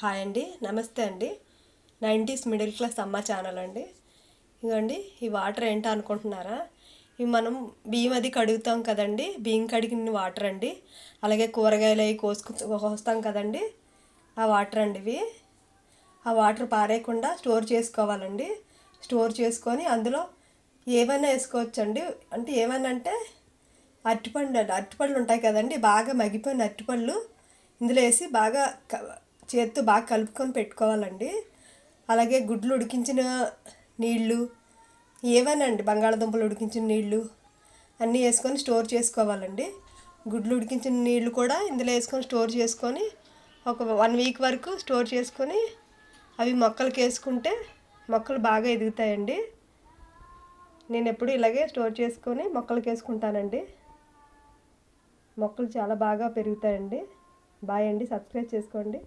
Hi అండి నమస్తే అండి. నైంటీస్ మిడిల్ క్లాస్ అమ్మ ఛానల్ అండి. ఇదిగోండి ఈ వాటర్ ఏంటో అనుకుంటున్నారా? ఇవి మనం బియ్యం అది కడుగుతాం కదండి బియ్యం కడిగిన వాటర్ అండి. అలాగే కూరగాయలు అవి కోసుకు కోస్తాం కదండి. ఆ వాటర్ అండి ఇవి. ఆ వాటర్ పారేయకుండా స్టోర్ చేసుకోవాలండి. స్టోర్ చేసుకొని అందులో ఏమైనా వేసుకోవచ్చండి. అంటే ఏమైనా అంటే అరటిపండు అరటిపళ్ళు ఉంటాయి కదండి బాగా మగ్గిపోయిన అరటిపళ్ళు. ఇందులో వేసి బాగా చేత్తో బాగా కలుపుకొని పెట్టుకోవాలండి. అలాగే గుడ్లు ఉడికించిన నీళ్ళు ఏవైనాండి బంగాళదుంపలు ఉడికించిన నీళ్ళు అన్నీ వేసుకొని స్టోర్ చేసుకోవాలండి. గుడ్లు ఉడికించిన నీళ్ళు కూడా ఇందులో వేసుకొని స్టోర్ చేసుకొని ఒక వన్ వీక్ వరకు స్టోర్ చేసుకొని అవి మొక్కలకి వేసుకుంటే మొక్కలు బాగా ఎదుగుతాయండి. నేను ఎప్పుడు ఇలాగే స్టోర్ చేసుకొని మొక్కలకి వేసుకుంటానండి. మొక్కలు చాలా బాగా పెరుగుతాయండి. బాయ్ అండి సబ్స్క్రైబ్ చేసుకోండి.